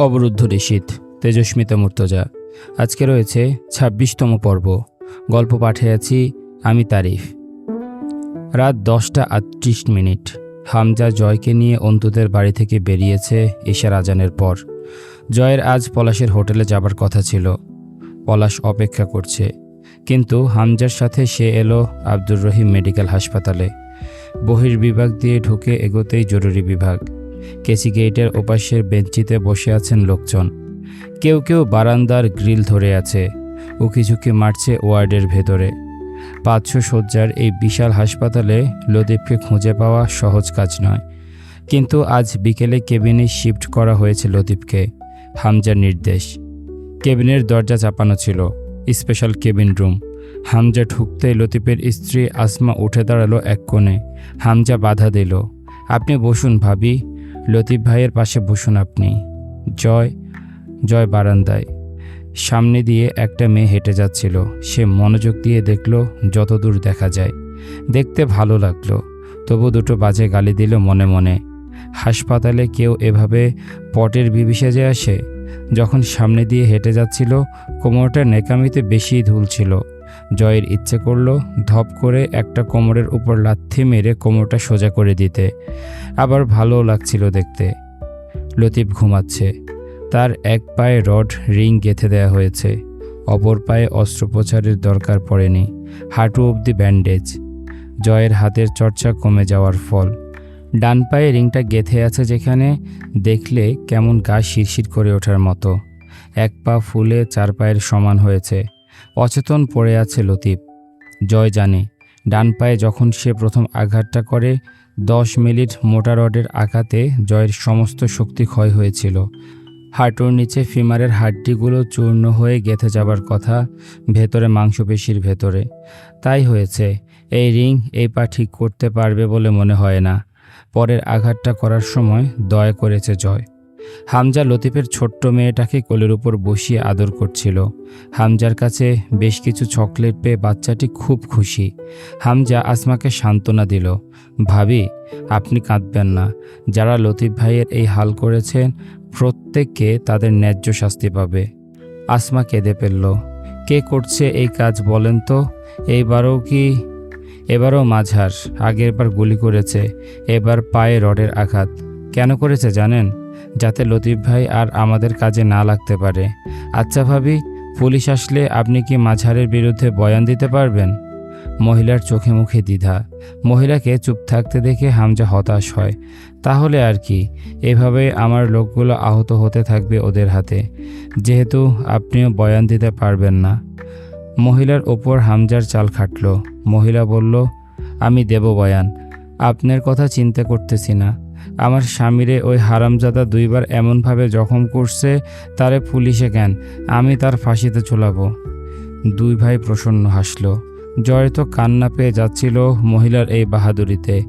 অবরুদ্ধ ঋষিত তেজস্মিতা মুর্তজা। আজকে রয়েছে ছাব্বিশতম পর্ব। গল্প পাঠে আছি আমি তারিফ। রাত দশটা আটত্রিশ মিনিট। হামজা জয়কে নিয়ে অন্তুদের বাড়ি থেকে বেরিয়েছে ঈশার আজানের পর। জয়ের আজ পলাশের হোটেলে যাবার কথা ছিল। পলাশ অপেক্ষা করছে। কিন্তু হামজার সাথে সে এলো আব্দুর রহিম মেডিকেল হাসপাতালে। বহির্বিভাগ দিয়ে ঢুকে এগোতেই জরুরি বিভাগ। কেসি গেটের ওপাশের বেঞ্চিতে বসে আছেন লোকজন। কেউ কেউ বারান্দার গ্রিল ধরে আছে। উকিঝুঁকি মারছে ওয়ার্ডের ভেতরে। পাঁচশো শয্যার এই বিশাল হাসপাতালে লদীপকে খুঁজে পাওয়া সহজ কাজ নয়। কিন্তু আজ বিকেলে কেবিনে শিফট করা হয়েছে লদীপকে। হামজার নির্দেশ। কেবিনের দরজা চাপানো ছিল। Special cabin room. হামজা ঢুকতেই লতিফের স্ত্রী আসমা উঠে দাঁড়াল এক কোণে। হামজা বাধা দিল। আপনি বসুন ভাবি। লতিফ ভাইয়ের পাশে বসুন আপনি। জয় জয় বারান্দায়। সামনে দিয়ে একটা মেয়ে হেঁটে যাচ্ছিল। সে মনোযোগ দিয়ে দেখল যতদূর দেখা যায়। দেখতে ভালো লাগল। তবু দুটো বাজে গালি দিল মনে মনে। হাসপাতালে কেউ এভাবে পটের বিবি সেজে আসে? যখন সামনে দিয়ে হেঁটে যাচ্ছিল, কোমরটা নেকামিতে বেশি ধুল ছিল জয়ের ইচ্ছে করল ধপ করে একটা কোমরের উপর লাথি মেরে কোমরটা সোজা করে দিতে। আবার ভালো লাগছিল দেখতে। লতিফ ঘুমাচ্ছে। তার এক পায়ে রড, রিং গেঁথে দেওয়া হয়েছে। অপর পায়ে অস্ত্রোপচারের দরকার পড়েনি। হাঁটু অবধি ব্যান্ডেজ। জয়ের হাতের চর্চা কমে যাওয়ার ফল। ডান পায়ে রিংটা গেঁথে আছে যেখানে দেখলে কেমন গা শিরশির করে ওঠার মতো। এক পা ফুলে চার পায়ের সমান হয়েছে। অচেতন পড়ে আছে লতিফ। জয় জানে, ডান পায়ে যখন সে প্রথম আঘাতটা করে, দশ মিনিট মোটা রডের আঘাতে জয়ের সমস্ত শক্তি ক্ষয় হয়েছিল। হাঁটুর নিচে ফিমারের হাড্ডিগুলো চূর্ণ হয়ে গেঁথে যাবার কথা ভেতরে মাংসপেশির ভেতরে। তাই হয়েছে, এই রিং এই পা ঠিক করতে পারবে বলে মনে হয় না। পরের আঘাতটা করার সময় দয়া করেছে জয়। হামজা লতিফের ছোট্ট মেয়েটাকে কোলের উপর বসিয়ে আদর করছিল। হামজার কাছে বেশ কিছু চকলেট পেয়ে বাচ্চাটি খুব খুশি। হামজা আসমাকে সান্ত্বনা দিল, ভাবি, আপনি কাঁদবেন না। যারা লতিফ ভাইয়ের এই হাল করেছেন, প্রত্যেককে তাদের ন্যায্য শাস্তি পাবে। আসমা কেঁদে ফেলল, কে করছে এই কাজ বলেন তো? এইবারও কি, এবারও মাঝার আগের বার গুলি করেছে, এবার পায়ে রডের আঘাত। কেন করেছে জানেন? যাতে লতিফ ভাই আর আমাদের কাজে না লাগতে পারে। আচ্ছা ভাবি, পুলিশ আসলে আপনি কি মাঝারের বিরুদ্ধে বয়ান দিতে পারবেন? মহিলার চোখে মুখে দ্বিধা। মহিলাকে চুপ থাকতে দেখে হামজা হতাশ হয়। তাহলে আর কি? এভাবে আমার লোকগুলো আহত হতে থাকবে ওদের হাতে। যেহেতু আপনিও বয়ান দিতে পারবেন না। মহিলার ওপর হামজার চাল খাটল। মহিলা বলল, আমি দেব বয়ান। আপনার কথা চিন্তা করতেছি না। আমার স্বামীরে ওই হারামজাদা দুইবার এমনভাবে জখম করছে, তারে পুলিশে কেন? আমি তার ফাঁসিতে ঝোলাবো। দুই ভাই প্রসন্ন হাসল। জয় তো কান্না পেয়ে যাচ্ছিল মহিলার এই বাহাদুরিতে।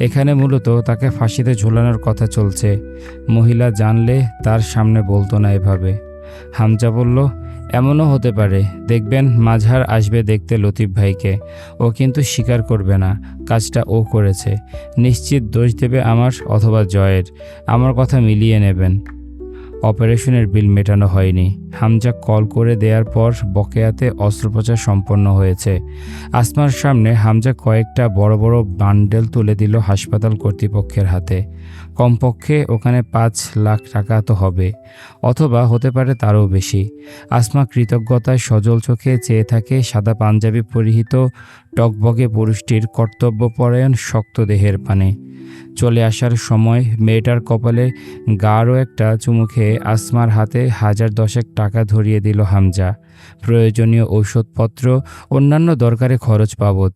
এখানে মূলত তাকে ফাঁসিতে ঝোলানোর কথা চলছে। মহিলা জানলে তার সামনে বলতো না এভাবে। হামজা বলল, এমনও হতে পারে। দেখবেন মাঝহার আসবে দেখতে লতিফ ভাইকে। ও কিন্তু স্বীকার করবে না। কাজটা ও করেছে। নিশ্চিত দোষ দেবে আমার অথবা জয়ের। আমার কথা মিলিয়ে নেবেন। অপারেশনের বিল মেটানো হয়নি। হামজা কল করে দেওয়ার পর বকেয়াতে অস্ত্রোপচার সম্পন্ন হয়েছে। আসমার সামনে হামজা কয়েকটা বড় বড় বান্ডেল তুলে দিল হাসপাতাল কর্তৃপক্ষের হাতে। কমপক্ষে ওখানে পাঁচ লাখ টাকা তো হবে, অথবা হতে পারে তারও বেশি। আসমা কৃতজ্ঞতায় সজল চোখে চেয়ে থাকে সাদা পাঞ্জাবি পরিহিত টকবগে পুরুষটির কর্তব্যপরায়ণ শক্ত দেহের পানে। চলে আসার সময় মেয়েটার কপালে গাঢ় একটা চুমু খেয়ে আসমার হাতে হাজার দশেক টাকা ধরিয়ে দিল হামজা। প্রয়োজনীয় ঔষধপত্র, অন্যান্য দরকারে খরচ বাবদ।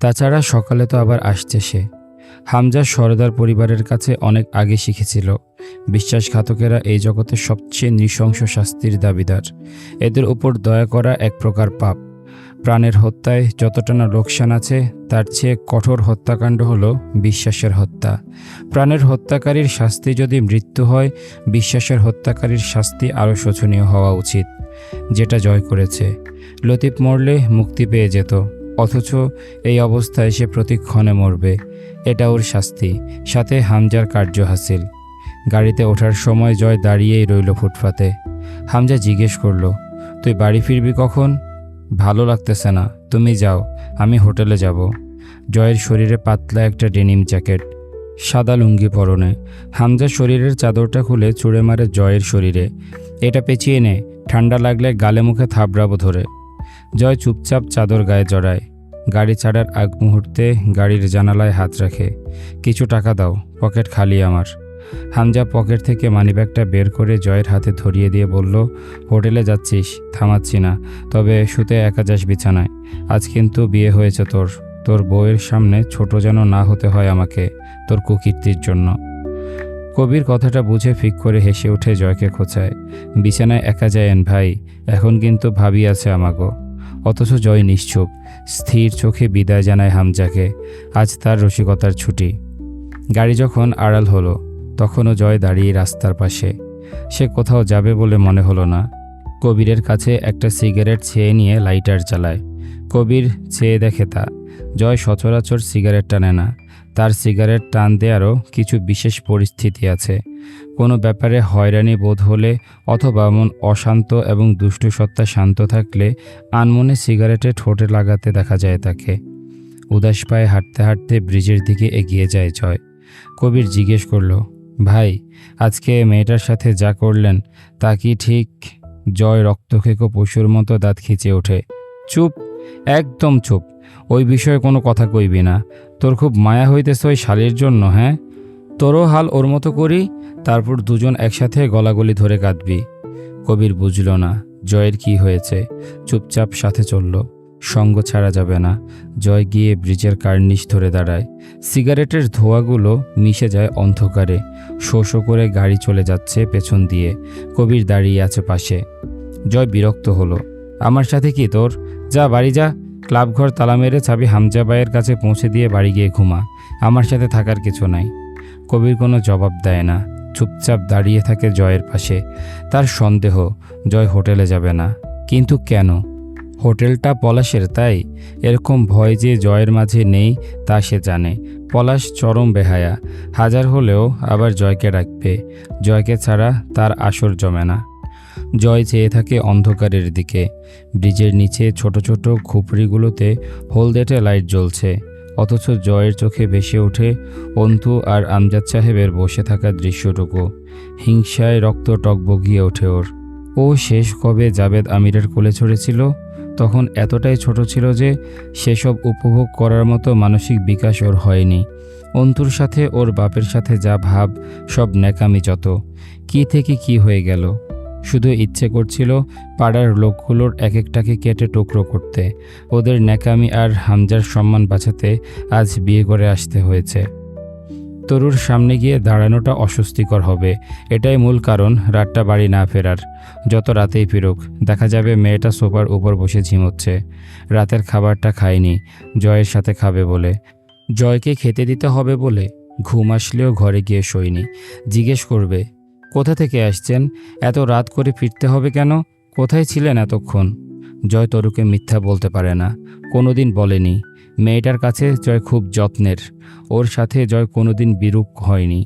তাছাড়া সকালে তো আবার আসছে সে। হামজা সরদার পরিবারের কাছে অনেক আগে শিখেছিল। বিশ্বাসঘাতকেরা এই জগতের সবচেয়ে নৃশংস শাস্তির দাবিদার। এদের উপর দয়া করা এক প্রকার পাপ। প্রাণের হত্যায় যতটা না লোকসান আছে, তার চেয়ে কঠোর হত্যাকাণ্ড হলো বিশ্বাসের হত্যা। প্রাণের হত্যাকারীর শাস্তি যদি মৃত্যু হয়, বিশ্বাসের হত্যাকারীর শাস্তি আরও শোচনীয় হওয়া উচিত, যেটা জয় করেছে। লতিফ মরলে মুক্তি পেয়ে যেত, অথচ এই অবস্থায় সে প্রতিক্ষণে মরবে। এটা ওর শাস্তি, সাথে হামজার কার্য হাসিল। গাড়িতে ওঠার সময় জয় দাঁড়িয়েই রইল ফুটপাতে। হামজা জিজ্ঞেস করল, তুই বাড়ি ফিরবি কখন? ভালো লাগতেছে না, তুমি যাও, আমি হোটেলে যাব। জয়ের শরীরে পাতলা একটা ডেনিম জ্যাকেট, সাদা লুঙ্গি পরনে। হামজা শরীরের চাদরটা খুলে চুড়ে মারে জয়ের শরীরে। এটা পেঁচিয়ে নে, ঠান্ডা লাগলে গালে মুখে থাবড়াবো ধরে। জয় চুপচাপ চাদর গায়ে জড়ায়। গাড়ি ছাড়ার আগ মুহূর্তে গাড়ির জানালায় হাত রাখে। কিছু টাকা দাও, পকেট খালি আমার। হামজা পকেট থেকে মানিব্যাগটা বের করে জয়ের হাতে ধরিয়ে দিয়ে বলল, হোটেলে যাচ্ছিস, থামাচ্ছি না, তবে শুতে একা যাস বিছানায়। আজ কিন্তু বিয়ে হয়েছে তোর। তোর বউয়ের সামনে ছোট যেন না হতে হয় আমাকে, তোর কুকীর্তির জন্য। কবির কথাটা বুঝে ফিক করে হেসে উঠে জয়কে খোঁচায়। বিছানায় একা যায়েন ভাই, এখন কিন্তু ভাবি আছে আমাগো। অথচ জয় নিশ্চুপ, স্থির চোখে বিদায় জানায় হামজাকে। আজ তার রসিকতার ছুটি। গাড়ি যখন আড়াল হলো তখনও জয় দাঁড়িয়ে রাস্তার পাশে। সে কোথাও যাবে বলে মনে হলো না। কবিরের কাছে একটা সিগারেট ছেয়ে নিয়ে লাইটার চালায়। কবির চেয়ে দেখে তা। জয় সচরাচর সিগারেট টানে না। তার সিগারেট টান দেওয়ারও কিছু বিশেষ পরিস্থিতি আছে। কোনো ব্যাপারে হয়রানি বোধ হলে অথবা মন অশান্ত এবং দুষ্টু সত্তা শান্ত থাকলে আনমনে সিগারেটে ঠোঁটে লাগাতে দেখা যায় তাকে। উদাস পায়ে হাঁটতে হাঁটতে ব্রিজের দিকে এগিয়ে যায় জয়। কবির জিজ্ঞেস করল ভাই, আজকে মেয়েটার সাথে যা করলেন, তা কি ঠিক? জয় রক্তখেকো পশুর মতো দাঁত খিচে ওঠে। চুপ, একদম চুপ। ওই বিষয়ে কোনো কথা কইবি না। তোর খুব মায়া হইতেছে ওই শালির জন্য হ্যাঁ? তোরও হাল ওর মতো করি, তারপর দুজন একসাথে গলাগলি ধরে কাঁদবি। কবির বুঝল না, জয়ের কি হয়েছে। চুপচাপ সাথে চলল। সঙ্গ ছাড়া যাবে না। জয় গিয়ে ব্রিজের কার্নিশ ধরে দাঁড়ায়। সিগারেটের ধোঁয়াগুলো মিশে যায় অন্ধকারে। শো শো করে গাড়ি চলে যাচ্ছে পেছন দিয়ে। কবির দাঁড়িয়ে আছে পাশে। জয় বিরক্ত হলো। আমার সাথে কি তোর? যা, বাড়ি যা। ক্লাবঘর তালা মেরে চাবি হামজা ভাইয়ের কাছে পৌঁছে দিয়ে বাড়ি গিয়ে ঘুমা। আমার সাথে থাকার কিছু নাই। কবির কোনো জবাব দেয় না। চুপচাপ দাঁড়িয়ে থাকে জয়ের পাশে। তার সন্দেহ, জয় হোটেলে যাবে না। কিন্তু কেন? হোটেলটা পলাশের, তাই? এরকম ভয় যে জয়ের মাঝে নেই, তা সে জানে। পলাশ চরম বেহায়া। হাজার হলেও আবার জয়কে রাখবে জয়কে ছাড়া তার আসর জমে না। জয় চেয়ে থাকে অন্ধকারের দিকে। ব্রিজের নিচে ছোট ছোট খুপড়িগুলোতে হলদেটে লাইট জ্বলছে। অথচ জয়ের চোখে ভেসে ওঠে অন্তু আর আমজাদ সাহেবের বসে থাকা দৃশ্যটুকু। হিংসায় রক্ত টকবগিয়ে ওঠে ওর। ও শেষ কবে জাবেদ আমিরের কোলে ছড়েছিল? তখন এতটাই ছোট ছিল যে সেসব উপভোগ করার মতো মানসিক বিকাশ ওর হয়নি। অন্তুর সাথে, ওর বাপের সাথে যা ভাব, সব ন্যাকামি যত। কি থেকে কি হয়ে গেল? শুধু ইচ্ছে করছিল পাড়ার লোকগুলোর এক একটাকে কেটে টুকরো করতে। ওদের ন্যাকামি আর হামজার সম্মান বাঁচাতে আজ বিয়ে করে আসতে হয়েছে। তরুর সামনে গিয়ে দাঁড়ানোটা অস্বস্তিকর হবে। এটাই মূল কারণ রাতটা বাড়ি না ফেরার। যত রাতেই ফিরুক, দেখা যাবে মেয়েটা সোফার উপর বসে ঝিমোচ্ছে। রাতের খাবারটা খায়নি, জয়ের সাথে খাবে বলে। জয়কে খেতে দিতে হবে বলে ঘুম আসলেও ঘরে গিয়ে শোয়নি। জিজ্ঞেস করবে, কোথা থেকে আসছেন? এত রাত করে ফিরতে হবে কেন? কোথায় ছিলেন এতক্ষণ? জয় তরুকে মিথ্যা বলতে পারে না। কোনোদিন বলেনি। মেয়েটার কাছে জয় খুব যত্নের, ওর সাথে জয় কোনোদিন বিরূপ হয়নি।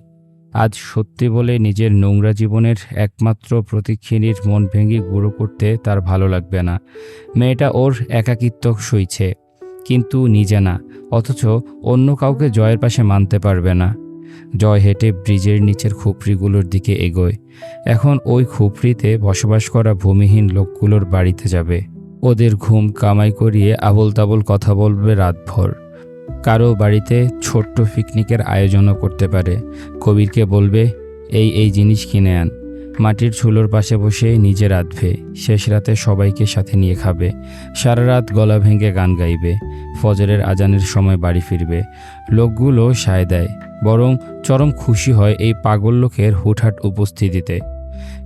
আজ সত্যি বলে নিজের নোংরা জীবনের একমাত্র প্রতীক্ষিণীর মন ভেঙে গুঁড়ো করতে তার ভালো লাগবে না। মেয়েটা ওর একাকিত্ব সইছে, কিন্তু নিজে না, অথচ অন্য কাউকে জয়ের পাশে মানতে পারবে না। জয় হেঁটে ব্রিজের নিচের খুপড়িগুলোর দিকে এগোয়। এখন ওই খুপড়িতে বসবাস করা ভূমিহীন লোকগুলোর বাড়িতে যাবে। ওদের ঘুম কামাই করিয়ে আবল তাবল কথা বলবে রাতভর। কারও বাড়িতে ছোট্ট পিকনিকের আয়োজনও করতে পারে। কবিরকে বলবে, এই এই জিনিস কিনে আন। মাটির চুলোর পাশে বসে নিজে রাঁধবে। শেষ রাতে সবাইকে সাথে নিয়ে খাবে। সারা রাত গলা ভেঙে গান গাইবে। ফজরের আজানের সময় বাড়ি ফিরবে। লোকগুলো সায় দেয়। বরং চরম খুশি হয় এই পাগল লোকের হুটহাট উপস্থিতিতে।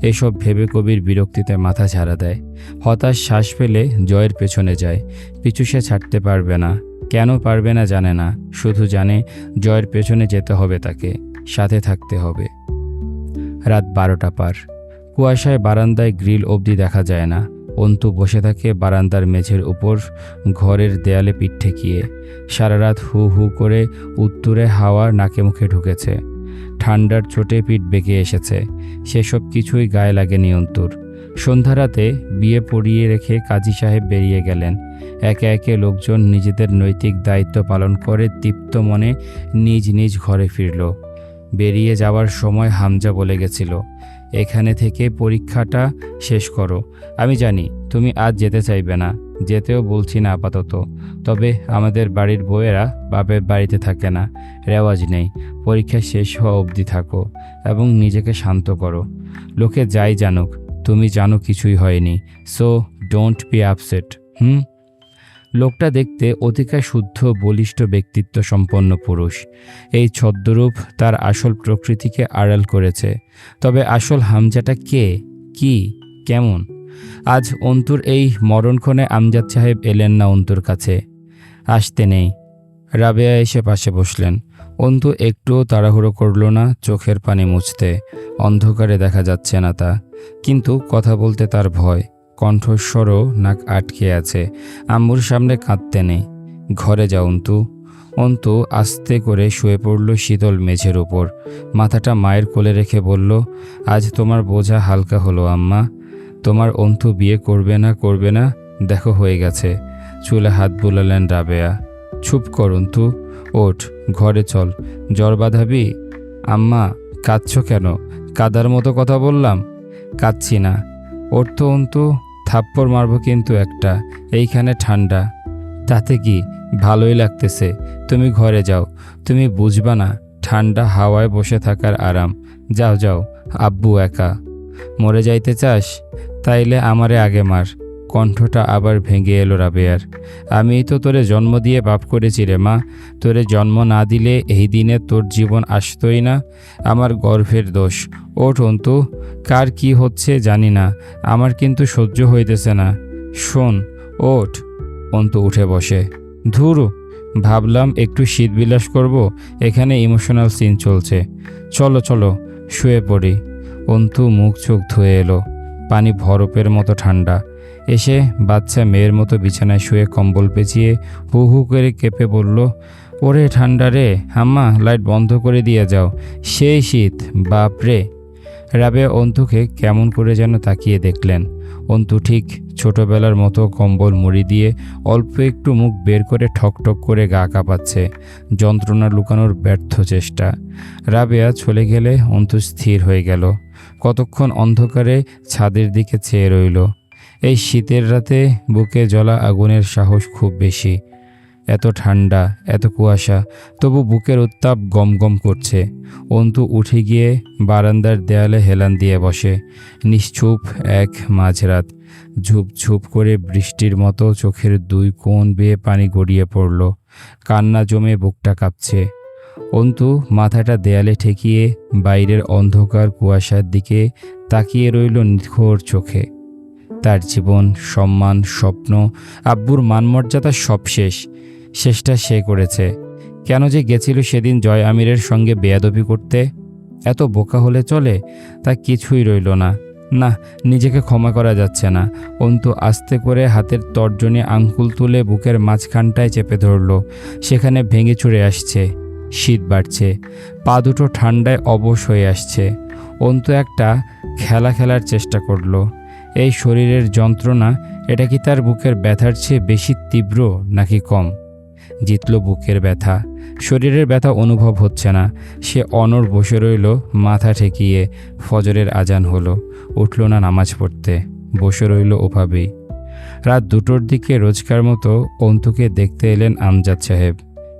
এসব ভেবে কবির বিরক্তিতে মাথা ঝাড়া দেয়। হতাশ শ্বাস ফেলে জয়ের পেছনে যায়। পিছু সে ছাড়তে পারবে না। কেন পারবে না জানে না। শুধু জানে জয়ের পেছনে যেতে হবে তাকে, সাথে থাকতে হবে। রাত বারোটা পার। কুয়াশায় বারান্দায় গ্রিল অবধি দেখা যায় না। অন্তু বসে থাকে বারান্দার মেঝের উপর, ঘরের দেয়ালে পিঠ ঠেকিয়ে। সারা রাত হু হু করে উত্তরে হাওয়া নাকে মুখে ঢুকেছে। ঠান্ডার চোটে পিঠ বেঁকে এসেছে। সেসব কিছুই গায়ে লাগে অন্তুর। সন্ধ্যারাতে বিয়ে পড়িয়ে রেখে কাজী সাহেব বেরিয়ে গেলেন। একে একে লোকজন নিজেদের নৈতিক দায়িত্ব পালন করে তৃপ্ত মনে নিজ নিজ ঘরে ফিরল। বেরিয়ে যাওয়ার সময় হামজা বলে গেছিল এখানে থেকে পরীক্ষাটা শেষ করো। আমি জানি তুমি আজ যেতে চাইবে না, যেতেও বলছি না আপাতত। তবে আমাদের বাড়ির বউয়েরা বাপের বাড়িতে থাকে না, রেওয়াজ নেই। পরীক্ষা শেষ হওয়া অবধি থাকো এবং নিজেকে শান্ত করো। লোকে যাই জানুক, তুমি জানো কিছুই হয়নি। So don't be upset hmm? লোকটা দেখতে অতিকায় শুদ্ধ, বলিষ্ঠ ব্যক্তিত্ব সম্পন্ন পুরুষ। এই ছদ্মরূপ তার আসল প্রকৃতিকে আড়াল করেছে। তবে আসল হামজাটা কে? কি? কেমন? আজ অন্তুর এই মরণক্ষণে আমজাদ সাহেব এলেন না অন্তুর কাছে। আসতে নেই। রাবেয়া এসে পাশে বসলেন। অন্তু একটুও তাড়াহুড়ো করল না, চোখের পানি মুছতে। অন্ধকারে দেখা যাচ্ছে না তা। কিন্তু কথা বলতে তার ভয়। কণ্ঠস্বরও নাক আটকে আছে। আম্মুর সামনে কাঁদতে নেই। ঘরে যাও, অন্তু। অন্তু আস্তে করে শুয়ে পড়ল শীতল মেঝের ওপর মাথাটা মায়ের কোলে রেখে বলল, আজ তোমার বোঝা হালকা হলো, আম্মা। তোমার অন্তু বিয়ে করবে না করবে না, দেখো হয়ে গেছে। চুলে হাত বুলালেন রাবেয়া। চুপ কর, অন্তু। ওঠ, ঘরে চল। জ্বর বাঁধাবি? আম্মা, কাঁদছ কেন? কাদার মতো কথা বললাম? কাঁদছি না। ওর তো, অন্তু। থাপ্পড় মারবো কিন্তু একটা, এইখানে ঠান্ডা। তাতে কি? ভালোই লাগতেছে। তুমি ঘরে যাও। তুমি বুঝবা না, ঠান্ডা হাওয়ায় বসে থাকার আরাম। যাও যাও, আব্বু একা। মরে যাইতে চাস? তাইলে আমারে আগে মার। কণ্ঠটা আবার ভেঙে এলো রাবেয়ার। আমি তো তোরে জন্ম দিয়ে বাপ করেছি রে মা। তোরে জন্ম না দিলে এই দিনে তোর জীবন আসতোই না। আমার গর্ভের দোষ। ওঠ অন্তু কার কি হচ্ছে জানি না, আমার কিন্তু সহ্য হইতেছে না। শোন, ওঠ। অন্তু উঠে বসে। ধুরু, ভাবলাম একটু শীত বিলাস করব, এখানে ইমোশনাল সিন চলছে। চলো চলো, শুয়ে পড়ি। অন্তু মুখ চোখ ধুয়ে এলো। পানি বরফের মতো ঠান্ডা। এসে বাচ্চা মেয়ের মতো বিছানায় শুয়ে কম্বল পেঁচিয়ে হু হু করে কেঁপে বলল, ওরে ঠান্ডা রে হাম্মা লাইট বন্ধ করে দিয়ে যাও। সেই শীত, বাপরে। রাবে অন্তুকে কেমন করে যেন তাকিয়ে দেখলেন। অন্তু ঠিক ছোটবেলার মতো কম্বল মুড়ি দিয়ে অল্প একটু মুখ বের করে ঠকঠক করে গা কাঁপাচ্ছে, যন্ত্রণা লুকানোর ব্যর্থ চেষ্টা। রাবেয়া চলে গেলে অন্তু স্থির হয়ে গেল, কতক্ষণ অন্ধকারে ছাদের দিকে চেয়ে রইল। এই শীতের রাতে বুকে জ্বলা আগুনের সাহস খুব বেশি এত ঠান্ডা এত কুয়াশা, তবু বুকের উত্তাপ গম গম করছে। অন্তু উঠে গিয়ে বারান্দার দেয়ালে হেলান দিয়ে বসে, নিশ্চুপ এক মাঝরাত। ঝুপ ঝুপ করে বৃষ্টির মতো চোখের দুই কোণ বেয়ে পানি গড়িয়ে পড়ল। কান্না জমে বুকটা কাঁপছে। অন্তু মাথাটা দেয়ালে ঠেকিয়ে বাইরের অন্ধকার কুয়াশার দিকে তাকিয়ে রইল নিখোর চোখে। তার জীবন, সম্মান, স্বপ্ন, আব্বুর মানমর্যাদা সব শেষ শেষটা সে করেছে। কেন যে গেছিল সেদিন জয় আমিরের সঙ্গে বেয়াদবি করতে? এত বোকা হলে চলে, তা কিছুই রইল না। না, নিজেকে ক্ষমা করা যাচ্ছে না। অন্তু আস্তে করে হাতের তর্জনী আঙ্কুল তুলে বুকের মাঝখানটায় চেপে ধরল। সেখানে ভেঙে চুরে আসছে। শীত বাড়ছে। পা দুটো ঠান্ডায় অবশ হয়ে আসছে। অন্তু একটা খেলা খেলার চেষ্টা করল। এই শরীরের যন্ত্রণা, এটা কি তার বুকের ব্যথার চেয়ে বেশি তীব্র নাকি কম? জিতল বুকের ব্যথা। শরীরের ব্যথা অনুভব হচ্ছে না। সে অনর বসে রইল, মাথা ঠেকিয়ে ফজরের আজান হলো। উঠল না নামাজ পড়তে, বসে রইল ওভাবেই। রাত দুটোর দিকে রোজকার মতো অন্তুকে দেখতে এলেন আমজাদ সাহেব।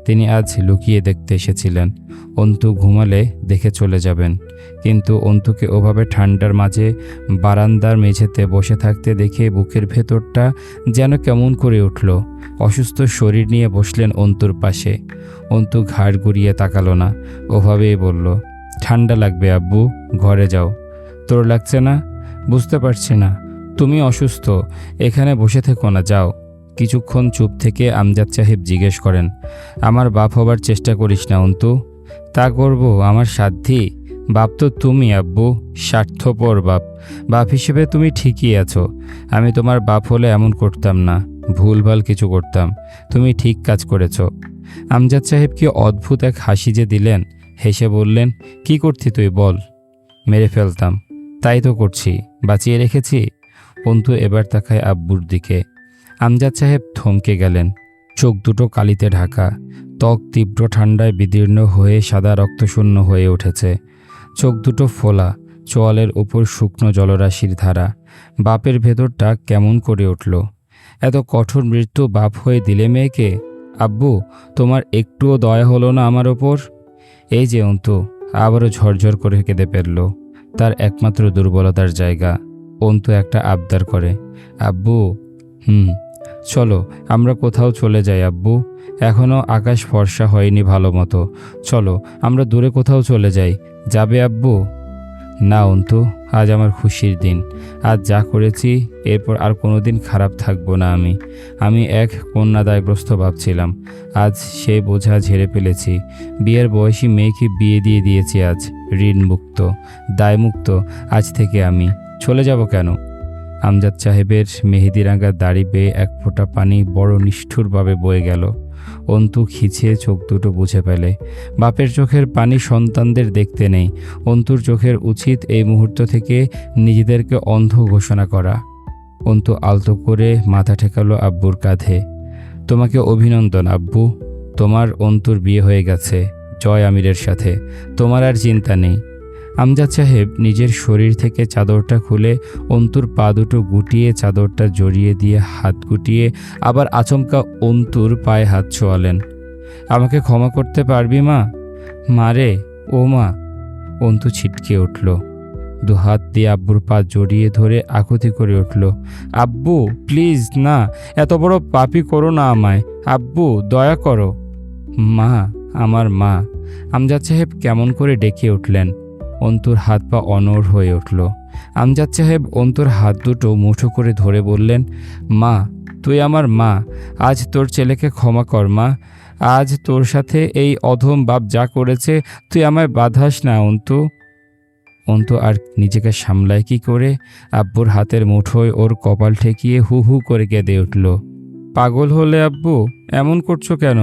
তিনি আজ লুকিয়ে দেখতে এসেছিলেন। অন্তু ঘুমালে দেখে চলে যাবেন। কিন্তু অন্তুকে ওভাবে ঠান্ডার মাঝে বারান্দার মেঝেতে বসে থাকতে দেখে বুকের ভেতরটা যেন কেমন করে উঠল। অসুস্থ শরীর নিয়ে বসলেন অন্তুর পাশে। অন্তু ঘাড় গুড়িয়ে তাকালো না। ওভাবেই বলল, ঠান্ডা লাগবে আব্বু, ঘরে যাও। তোর লাগছে না? বুঝতে পারছি না। তুমি অসুস্থ। এখানে বসে থেকো না, যাও। কিছুক্ষণ চুপ থেকে আমজাদ সাহেব জিজ্ঞেস করেন, আমার বাপ হবার চেষ্টা করিস না অন্তু। তা করব, আমার সাধ্যি বাপ তো তুমি, আব্বু। স্বার্থপর বাপ। বাপ হিসেবে তুমি ঠিকই আছো। আমি তোমার বাপ হলে এমন করতাম না। ভুলভাল কিছু করতাম। তুমি ঠিক কাজ করেছ। আমজাদ সাহেব কি অদ্ভুত এক হাসি যে দিলেন, হেসে বললেন, কি করতি তুই, বল। মেরে ফেলতাম। তাই তো করছি। বাঁচিয়ে রেখেছি? অন্তু এবার তাকায় আব্বুর দিকে। আমজাদ সাহেব থমকে গেলেন। চোখ দুটো কালিতে ঢাকা। ত্বক তীব্র ঠান্ডায় বিদীর্ণ হয়ে সাদা রক্তশূন্য হয়ে উঠেছে। চোখ দুটো ফোলা, চোয়ালের ওপর শুকনো জলরাশির ধারা। বাপের ভেতরটা কেমন করে উঠল। এত কঠোর মৃত্যু বাপ হয়ে দিলে মেয়েকে? আব্বু, তোমার একটুও দয়া হলো না আমার ওপর? এই যে অন্তু, আবারও ঝরঝর করে কেঁদে ফেলল। তার একমাত্র দুর্বলতার জায়গা। অন্তু একটা আবদার করে, আব্বু, হুম। চলো, আমরা কোথাও চলে যাই আব্বু। এখনও আকাশ ফর্সা হয়নি ভালো মতো। চলো, আমরা দূরে কোথাও চলে যাই। যাবে আব্বু? না, অন্তু, আজ আমার খুশির দিন। আজ যা করেছি, এরপর আর কোনো দিন খারাপ থাকব না আমি। আমি এক কন্যাদায়গ্রস্ত ভাবছিলাম। আজ সেই বোঝা ঝেড়ে ফেলেছি। বিয়ের বয়সী মেয়েকে বিয়ে দিয়ে দিয়েছি আজ, ঋণমুক্ত, দায়মুক্ত, আজ থেকে আমি। চলে যাব কেন? আমজাদ সাহেবের মেহেদিরাঙ্গা দাড়ি বেয়ে এক ফোঁটা পানি বড় নিষ্ঠুরভাবে বয়ে গেল। অন্তু খিচিয়ে চোখ দুটো বুঝে ফেলে। বাপের চোখের পানি সন্তানদের দেখতে নেই। অন্তুর চোখের উচিত এই মুহূর্ত থেকে নিজেদেরকে অন্ধ ঘোষণা করা। অন্তু আলতো করে মাথা ঠেকালো আব্বুর কাঁধে। তোমাকে অভিনন্দন আব্বু। তোমার অন্তুর বিয়ে হয়ে গেছে। জয় আমিরের সাথে। তোমার আর চিন্তা নেই। আমজাদ সাহেব নিজের শরীর থেকে চাদরটা খুলে অন্তুর পা দুটো গুটিয়ে চাদরটা জড়িয়ে দিয়ে হাত গুটিয়ে আবার আচমকা অন্তুর পায়ে হাত ছোয়ালেন। আমাকে ক্ষমা করতে পারবি মা? মারে ও মা। অন্তু ছিটকে উঠল। দু হাত দিয়ে আব্বুর পা জড়িয়ে ধরে আকুতি করে উঠল। আব্বু, প্লিজ না, এত বড় পাপি করো না আমায়। আব্বু, দয়া করো। মা, আমার মা। আমজাদ সাহেব কেমন করে ডেকে উঠলেন। অন্তুর হাত পা অনড় হয়ে উঠল। আমজাদ সাহেব অন্তুর হাত দুটো মুঠো করে ধরে বললেন, মা, তুই আমার মা, আজ তোর ছেলেকে ক্ষমা কর মা, আজ তোর সাথে এই অধম বাপ যা করেছে, তুই আমায় বাধাস না, অন্তু। অন্তু আর নিজেকে সামলায় কি করে? আব্বুর হাতের মুঠোয় ওর কপাল ঠেকিয়ে হু হু করে কেঁদে উঠল। পাগল হলে আব্বু, এমন করছ কেন?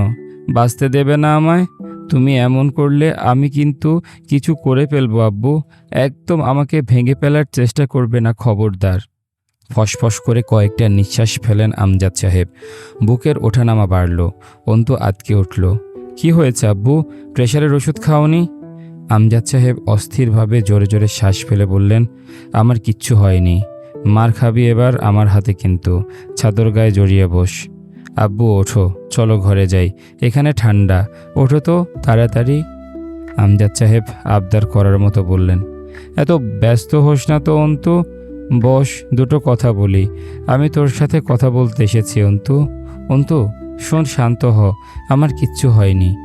বাঁচতে দেবে না আমায়? তুমি এমন করলে আমি কিন্তু কিছু করে ফেলব, আব্বু। একদম আমাকে ভেঙে ফেলার চেষ্টা করবে না, খবরদার। ফসফস করে কয়েকটা নিঃশ্বাস ফেলেন আমজাদ সাহেব। বুকের ওঠানামা বাড়ল, অন্তু আতকে উঠল। কি হয়েছে, আব্বু? প্রেশারের ওষুধ খাওনি? আমজাদ সাহেব অস্থিরভাবে জোরে জোরে শ্বাস ফেলে বললেন, আমার কিচ্ছু হয়নি। মার খাবি এবার আমার হাতে কিন্তু। ছাদর গায়ে জড়িয়ে বস। আব্বু, ওঠো, চলো ঘরে যাই। এখানে ঠান্ডা। ওঠো তো, তাড়াতাড়ি। আমজাদ সাহেব আবদার করার মতো বললেন, এত ব্যস্ত হোস না তো, অন্তু। বস, দুটো কথা বলি। আমি তোর সাথে কথা বলতে এসেছি, অন্তু। অন্তু, শোন, শান্ত হ। আমার কিচ্ছু হয়নি।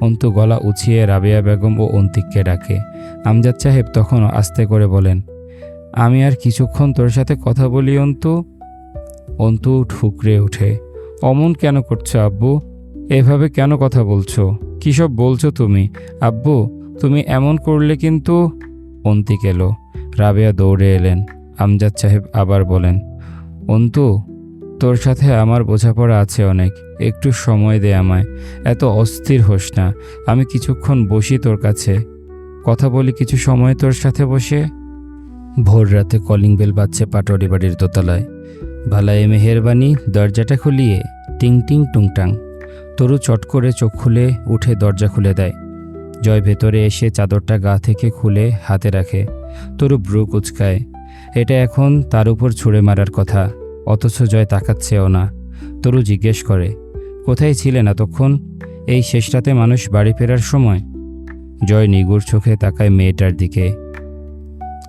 অন্তু গলা উছিয়ে রাবেয়া বেগম ও অন্তিককে ডাকে। আমজাদ সাহেব তখন আস্তে করে বলেন, আমি আর কিছুক্ষণ তোর সাথে কথা বলি, অন্তু? অন্তু ঠুকরে ওঠে। অমন কেন করছ, আব্বু? এভাবে কেন কথা বলছো? সব বলছো তুমি? আব্বু, তুমি এমন করলে কিন্তু অন্তিক এলো রাবেয়া দৌড়ে এলেন। আমজাদ সাহেব আবার বলেন, অন্তু, তোর সাথে আমার বোঝাপড়া আছে অনেক। একটু সময় দে আমায়। এত অস্থির হোস না। আমি কিছুক্ষণ বসি তোর কাছে। কথা বলি কিছু সময় তোর সাথে বসে? ভোর রাতে কলিং বেল বাজছে পাটোয়ারি বাড়ির দোতলায়। ভালায় মেহেরবানি, দরজাটা খুলিয়ে টিং টিং টুংটাং তরু চট করে চোখ খুলে উঠে দরজা খুলে দেয়। জয় ভেতরে এসে চাদরটা গা থেকে খুলে হাতে রাখে। তরু ব্রু কুচকায়। এটা এখন তার উপর ছুঁড়ে মারার কথা, অথচ জয় তাকাচ্ছেও না। তরু জিজ্ঞেস করে, কোথায় ছিলেন এতক্ষণ? এই শেষ রাতে মানুষ বাড়ি ফেরার সময়? জয় নিগুড় চোখে তাকায় মেয়েটার দিকে।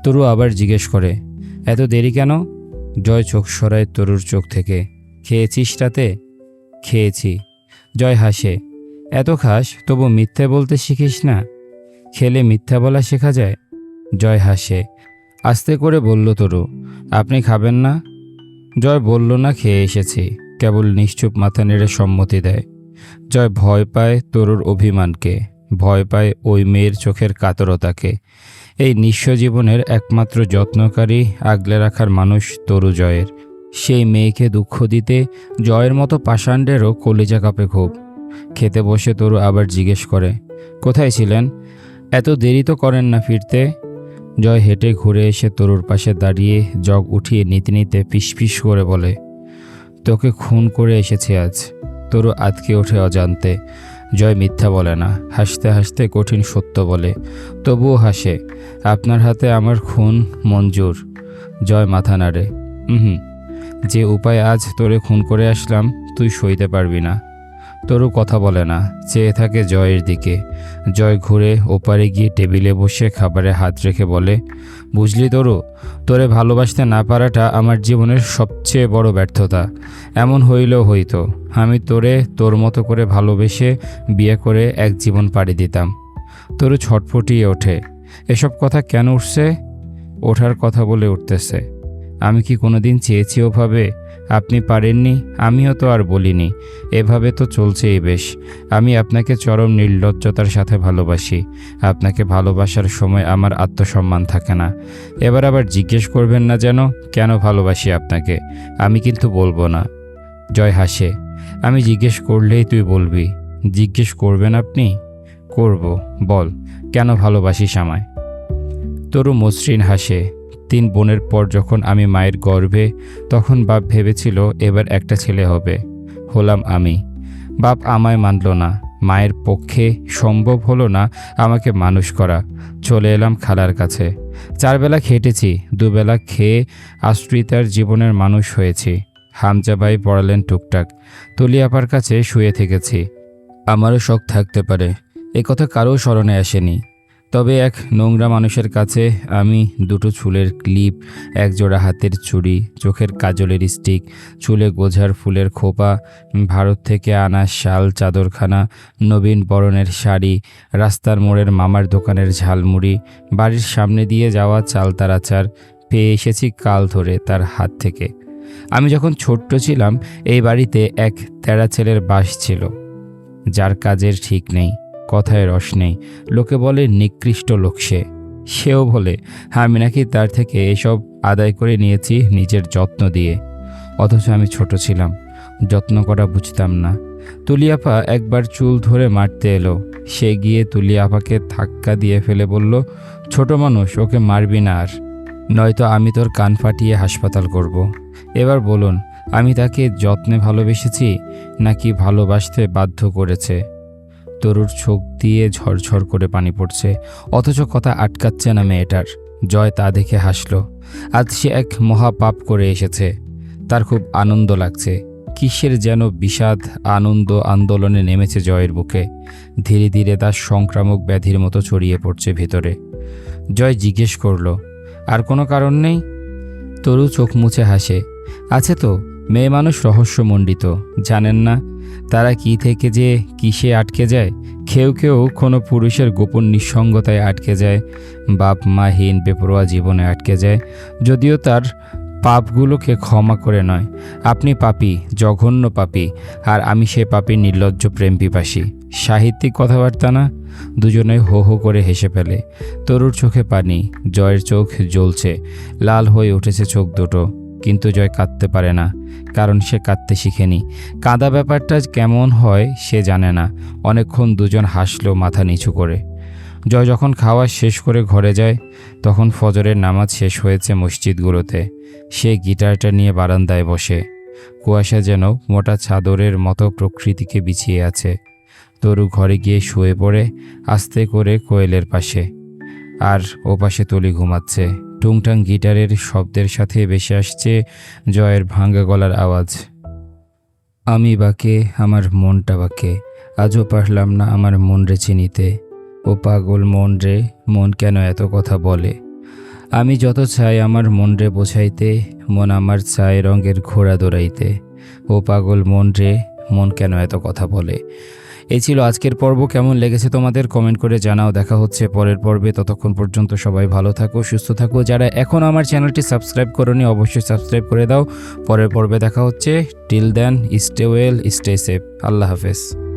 তরু আবার জিজ্ঞেস করে, এত দেরি কেন? জয় চোখ সরায় তরুর চোখ থেকে। খেয়েছিস রাতে? খেয়েছি। জয় হাসে। এত খাস, তবু মিথ্যে বলতে শিখিস না। খেলে মিথ্যা বলা শেখা যায়? জয় হাসে। আস্তে করে বলল তরু, আপনি খাবেন না? জয় বলল, না, খেয়ে এসেছি। কেবল নিশ্চুপ মাথা নেড়ে সম্মতি দেয়। জয় ভয় পায় তরুর অভিমানকে। ভয় পায় ওই মেয়ের চোখের কাতরতাকে। এই নিঃস্ব জীবনের একমাত্র যত্নকারী আগলে রাখার মানুষ তরু জয়ের। সেই মেয়েকে দুঃখ দিতে জয়ের মতো পাষাণ্ডেরও কলিজা কাপে খুব। খেতে বসে তরু আবার জিজ্ঞেস করে, কোথায় ছিলেন? এত দেরি তো করেন না ফিরতে? জয় হেঁটে ঘুরে এসে তরুর পাশে দাঁড়িয়ে জগ উঠিয়ে নিতে নিতে ফিস করে বলে, তোকে খুন করে এসেছি আজ। তরু আতকে ওঠে অজান্তে। জয় মিথ্যা বলে না, হাসতে হাসতে কঠিন সত্য বলে। তবুও হাসে, আপনার হাতে আমার খুন মঞ্জুর। জয় মাথা নাড়ে হুম যে উপায় আজ তোরে খুন করে আসলাম, তুই সইতে পারবি না। তরু কথা বলে না। চেয়ে থাকে জয়ের দিকে। জয় ঘুরে ওপারে গিয়ে টেবিলে বসে খাবারে হাত রেখে বলে, বুঝলি তরু তোরে ভালোবাসতে না পারাটা আমার জীবনের সবচেয়ে বড় ব্যর্থতা। এমন হইলেও হইতো। আমি তোরে, তোর মতো করে ভালোবেসে বিয়ে করে এক জীবন পাড়ি দিতাম। তরু ছটফটিয়ে ওঠে। এসব কথা কেন উঠছে? ওঠার কথা বলে উঠতেছে। আমি কি কোনোদিন চেয়েছি ওভাবে? আপনি পারেননি, আমিও তো আর বলিনি। এভাবে তো চলছেই বেশ। আমি আপনাকে চরম নির্লজ্জতার সাথে ভালোবাসি। আপনাকে ভালোবাসার সময় আমার আত্মসম্মান থাকে না। এবার আবার জিজ্ঞেস করবেন না যেন, কেন ভালোবাসি আপনাকে? আমি কিন্তু বলব না। জয় হাসে। আমি জিজ্ঞেস করলেই তুই বলবি, জিজ্ঞেস করবেন আপনি? করব। বল, কেন ভালোবাসিস আমায়? তরু মসৃণ হাসে। তিন বোনের পর যখন আমি মায়ের গর্ভে, তখন বাপ ভেবেছিল এবার একটা ছেলে হবে। হলাম আমি। বাপ আমায় মানল না। মায়ের পক্ষে সম্ভব হলো না আমাকে মানুষ করা। চলে এলাম খালার কাছে। চারবেলা খেটেছি। দুবেলা খেয়ে আশ্রিতার জীবনের মানুষ হয়েছি। হামজাবাই পড়ালেন টুকটাক। তুলিয়াপার কাছে শুয়ে থেকেছি। আমারও শখ থাকতে পারে। এ কথা কারও স্মরণে আসেনি। তবে এক নোংরা মানুষের কাছে আমি দুটো চুলের ক্লিপ এক জোড়া হাতের চুড়ি, চোখের কাজলের স্টিক, চুলে গোঝার ফুলের খোপা, ভারত থেকে আনা শাল, চাদরখানা, নবীন বরণের শাড়ি, রাস্তার মোড়ের মামার দোকানের ঝালমুড়ি, বাড়ির সামনে দিয়ে যাওয়া চালতার আচার, পেয়ে এসেছি কাল ধরে তার হাত থেকে। আমি যখন ছোট্ট ছিলাম, এই বাড়িতে এক তেরা ছেলের বাস ছিল, যার কাজের ঠিক নেই। কথায় রস নেই। লোকে বলে, নিকৃষ্ট লোক সে। সেও বলে, আমি নাকি তার থেকে এসব আদায় করে নিয়েছি নিজের যত্ন দিয়ে। অথচ আমি ছোট ছিলাম, যত্ন করা বুঝতাম না। তুলিয়াপা একবার চুল ধরে মারতে এলো। সে গিয়ে তুলিয়াপাকে ধাক্কা দিয়ে ফেলে বলল, ছোট মানুষ, ওকে মারবি না আর। নয়তো আমি তোর কান ফাটিয়ে হাসপাতাল করব। এবার বলুন, আমি তাকে যত্নে ভালোবেসেছি নাকি ভালোবাসতে বাধ্য করেছে? তরুর চোখ দিয়ে ঝরঝর করে পানি পড়ছে, অথচ কথা আটকাচ্ছে না মেয়েটার। জয় তা দেখে হাসল। আজ সে এক মহাপাপ করে এসেছে। তার খুব আনন্দ লাগছে। কিসের যেন বিষাদ আনন্দ আন্দোলনে নেমেছে জয়ের বুকে। ধীরে ধীরে তার সংক্রামক ব্যাধির মতো ছড়িয়ে পড়ছে ভেতরে। জয় জিজ্ঞেস করল, আর কোনো কারণ নেই? তরু চোখ মুছে হাসে, আছে তো। মেয়ে মানুষ রহস্যমণ্ডিত। জানেন না তারা কি থেকে যে কিসে আটকে যায়? কেউ কেউ কোনো পুরুষের গোপন নিঃসঙ্গতায় আটকে যায়, বাপ মাহীন বেপরোয়া জীবনে আটকে যায়। যদিও তার পাপগুলোকে ক্ষমা করে নয়। আপনি পাপি, জঘন্য পাপি, আর আমি সে পাপি, নির্লজ্জ, প্রেম পিপাসী। সাহিত্যিক কথাবার্তা না? দুজনে হো হো করে হেসে ফেলে। তরুর চোখে পানি, জয়ের চোখ জ্বলছে, লাল হয়ে উঠেছে চোখ দুটো। কিন্তু জয় কাঁদতে পারে না, কারণ সে কাঁদতে শিখেনি। কাঁদা ব্যাপারটা কেমন হয় সে জানে না। অনেকক্ষণ দুজন হাসলো মাথা নিচু করে। জয় যখন খাওয়া শেষ করে ঘরে যায়, তখন ফজরের নামাজ শেষ হয়েছে মসজিদগুলোতে। সে গিটারটা নিয়ে বারান্দায় বসে। কুয়াশা যেন মোটা চাদরের মতো প্রকৃতিকে বিছিয়ে আছে। তরু ঘরে গিয়ে শুয়ে পড়ে আস্তে করে কোয়েলের পাশে। আর ও পাশে তলি ঘুমাচ্ছে। টুংটাং গিটারের শব্দের সাথে বেশি আসছে জয়ের ভাঙ্গা গলার আওয়াজ। আমি বাকে আমার মনটা বাকে আজও পারলাম না আমার মন রে চিনিতে। ও পাগল মন রে, মন কেন এত কথা বলে? আমি যত চাই আমার মন রে বোঝাইতে, মন আমার চাই রঙের ঘোড়া দৌড়াইতে। ও পাগল মন রে, মন কেন এত কথা বলে? এই ছিল আজকের পর্ব। কেমন লেগেছে তোমাদের কমেন্ট করে জানাও। দেখা হচ্ছে পরের পর্বে। ততক্ষণ পর্যন্ত সবাই ভালো থাকো, সুস্থ থাকো। যারা এখন আমার চ্যানেলটি সাবস্ক্রাইব করনি, অবশ্যই সাবস্ক্রাইব করে দাও। পরের পর্বে দেখা হচ্ছে। Till then stay well stay safe আল্লাহ হাফেজ।